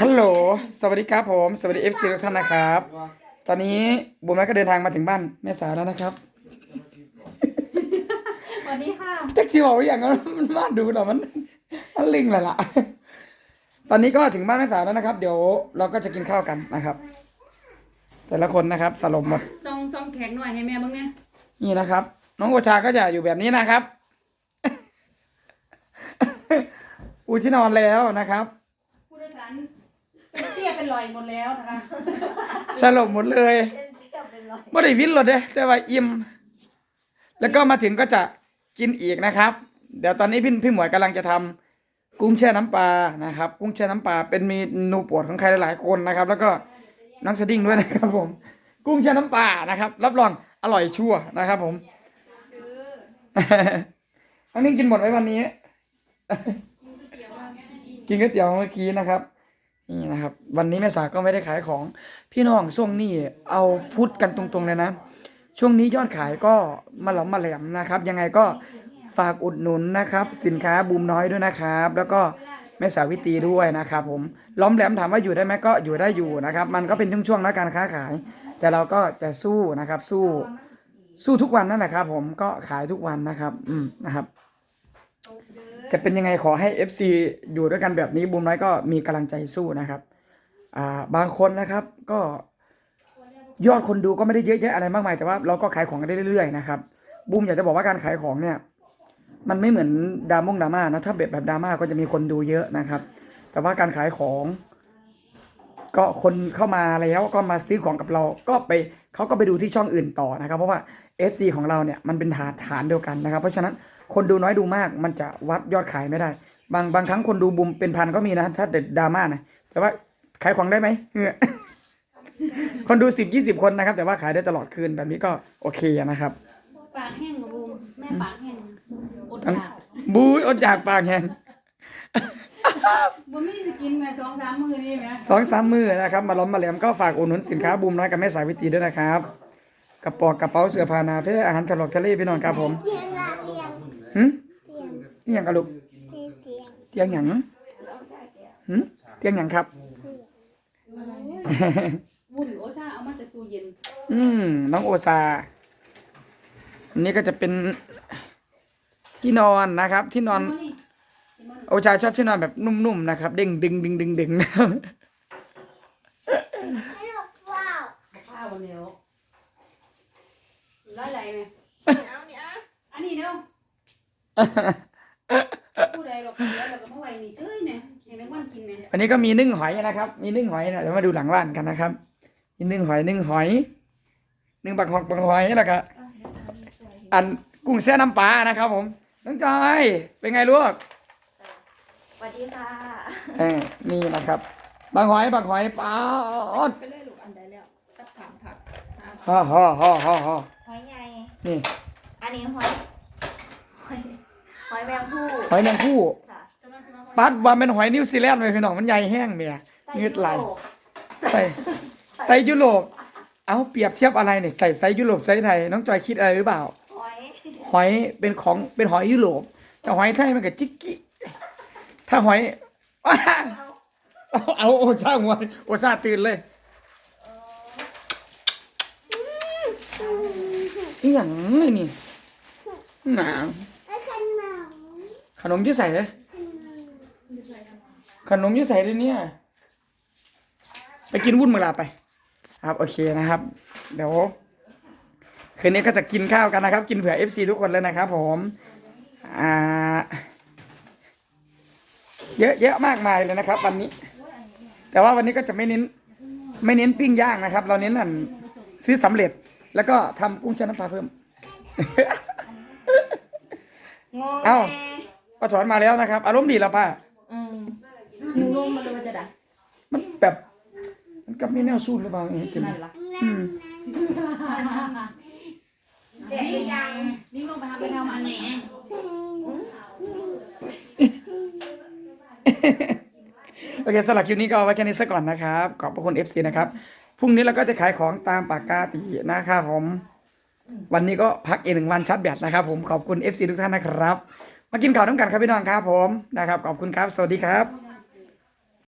ฮัลโหล สวัสดีครับผม สวัสดีเอฟซีทุกท่านนะครับ ตอนนี้บุ๋มแล้วก็เดินทางมาถึงบ้านแม่สาแล้วนะครับ สวัสดีค่ะแท็กซี่บอกว่าอย่างนั้นมันมาดูเหรอมันมันลิงเลยล่ะ ตอนนี้ก็ถึงบ้านแม่สาแล้วนะครับ เดี๋ยวเราก็จะกินข้าวกันนะครับ แต่ละคนนะครับสลบหมดซองซองแข็งหน่อยให้แม่บ้างเนี่ยนี่นะครับ น้องโอชาก็จะอยู่แบบนี้นะครับ อูที่นอนแล้วนะครับผู้โดยสาร เป็นเตี้ยเป็นลอยหมดแล้วนะคะสลบหมดเลยไม่ได้วินหรอกเด้แต่ว่าอิ่มแล้วก็มาถึงก็จะกินอีกนะครับ เดี๋ยวตอนนี้พี่พี่หมวยกำลังจะทำกุ้งแช่น้ำปลานะครับ กุ้งแช่น้ำปลาเป็นเมนูโปรดของใครหลายๆคนนะครับ แล้วก็น้องสดิ้งด้วยนะครับผม กุ้งแช่น้ำปลานะครับ รับรองอร่อยชัวร์นะครับ ผมน้องนิ่งกินหมดไหมวันนี้ กินก๋วยเตี๋ยวเมื่อกี้นะครับ นี่นะครับ วันนี้แม่สาก็ไม่ได้ขายของพี่น้องช่วงนี้เอาพูดกันตรงๆเลยนะ ช่วงนี้ยอดขายก็มาหลอมมาแหลมนะครับ ยังไงก็ฝากอุดหนุนนะครับ สินค้าบูมน้อยด้วยนะครับ แล้วก็แม่สาวิตีด้วยนะครับ ผมล้อมแหลมถามว่าอยู่ได้ไหมก็อยู่ได้อยู่นะครับ มันก็เป็นช่วงๆนะการค้าขาย แต่เราก็จะสู้นะครับ สู้สู้ทุกวันนั่นแหละครับ ผมก็ขายทุกวันนะครับ อืมนะครับ จะเป็นยังไงขอให้ FC อยู่ด้วยกันแบบนี้บูมน้อยก็มีกำลังใจสู้นะครับ อ่าบางคนนะครับก็ยอดคนดูก็ไม่ได้เยอะแยะอะไรมากมายแต่ว่าเราก็ขายของกันได้เรื่อยๆนะครับบูมอยากจะบอกว่าการขายของเนี่ย มันไม่เหมือนดรามงดราม่านะถ้าแบบแบบดราม่าก็จะมีคนดูเยอะนะครับ แต่ว่าการขายของ ก็คนเข้ามาแล้วก็มาซื้อของกับเรา ก็ไปเขาก็ไปดูที่ช่องอื่นต่อนะครับ เพราะว่า FC ของเราเนี่ยมันเป็นฐานฐานเดียวกันนะครับ เพราะฉะนั้นคนดูน้อยดูมากมันจะวัดยอดขายไม่ได้ บางบางครั้งคนดูบุมเป็นพันก็มีนะ ถ้าเด็ดดราม่านะแต่ว่าขายของได้ไหมเออคนดูสิบยี่สิบคนนะครับ แต่ว่าขายได้ตลอดคืนแบบนี้ก็โอเคนะครับ ปากแห้งกับบูมแม่ปากแห้งอดอทั้งยากบูยอดอยากปากแหงบูมไม่ได้กินแม่สองสามมือนี่ไหมสองสามมือนะครับ มาล้อมมาแหลมก็ฝากอุดหนุนสินค้าบูมน้อยกับแม่สายวิตีด้วยนะครับ กระปอกกระเป๋าเสื้อผ้าหนาเพื่ออาหารตลกทะเลพี่น้องครับผมเตียงละเตียงหึเตียงนี่ยังกระลุกเตียงเตียงหยังหึเตียงหยังครับ บุญโอชาเอามาจากตู้เย็นอืมน้องโอซาอันนี้ก็จะเป็นที่นอนนะครับ ที่นอนเอามานี่เห็นบ่นี่โอชาชอบที่นอนแบบนุ่มๆนะครับ เด้งดึงดึงดึงดึงให้ลูกว้าว ข้าวเหนียว แล้วอะไรไหมอันนี้เนาะผู้ใดหรอกเดี๋ยวเราก็มาไว้นี่เฉยไหมให้แมงวันกินไหมอันนี้ก็มีนึ่งหอยนะครับ มีนึ่งหอยนะเดี๋ยวมาดูหลังบ้านกันนะครับ มีนึ่งหอยนึ่งหอยนึ่งบักหอกบักหอยแล้วก็อันกุ้งแช่น้ำปลานะครับ ผมน้องจอยเป็นไงลูกสวัสดีค่ะเออนี่นะครับบักหอยบักหอยปลาออดไปเลยลูกอันใดแล้วตับถามผักฮ่าฮ่าฮ่าฮ่าฮ่าหอยใหญ่ นี่อันนี้หอยหอยหอยแมงผู้หอยแมงผู้ค่ะกำลังจะมาปัดว่าเป็นหอยนิวซีแลนด์เลยพี่น้องมันใหญ่แห้งเมียไส้งืดไหลยุโรปใส่ไซส์ยุโรปเอาเปรียบเทียบอะไรเนี่ยใส่ไซส์ยุโรปไซส์ไทยน้องจอยคิดอะไรหรือเปล่า หอย หอยเป็นของเป็นหอยยุโรปแต่หอยไทยมันก็จิกกี้ถ้าหอย เอาเอาโอซาหัวโอซาตื่นเลย อีหยังนี่นี่หนาวไอ้ขนมขนมอยี่ใส่เลยขนมอยี่ใส่เลยเนี่ย ไปกินวุ่นเมื่อลาไป ครับโอเคนะครับ เดี๋ยวคืนนี้ก็จะกินข้าวกันนะครับ กินเผื่อ FC ทุกคนเลยนะครับผมอ่าเยอะเยอะมากมายเลยนะครับ วันนี้ แต่ว่าวันนี้ก็จะไม่เน้น ไม่เน้นปิ้งย่างนะครับ เราเน้นอันซื้อสำเร็จ แล้วก็ทำกุ้งแช่น้ำปลาเพิ่ม งงเอ้า แน่ป้าถอนมาแล้วนะครับ อารมณ์ดีแล้วป้า อืมงูลงมาเลยว่าจะด่ามันแบบ มันกับมีแนวสู้หรือเปล่าเห็นสินั่นล่ะอืมเด็กหรือยังนิ่งลงไปทำไปทำอันนี้โอเคสำหรับคลิปนี้ก็เอาไว้แค่นี้ซะก่อนนะครับ ขอบพระคุณ FC นะครับ พรุ่งนี้เราก็จะขายของตามปากกาตีนะครับผม วันนี้ก็พักอีกหนึ่งวันชัดแบตนะครับผมขอบคุณ FC ทุกท่านนะครับ มากินข่าวน้ำกันครับพี่น้องครับผมนะครับขอบคุณครับ สวัสดีครับ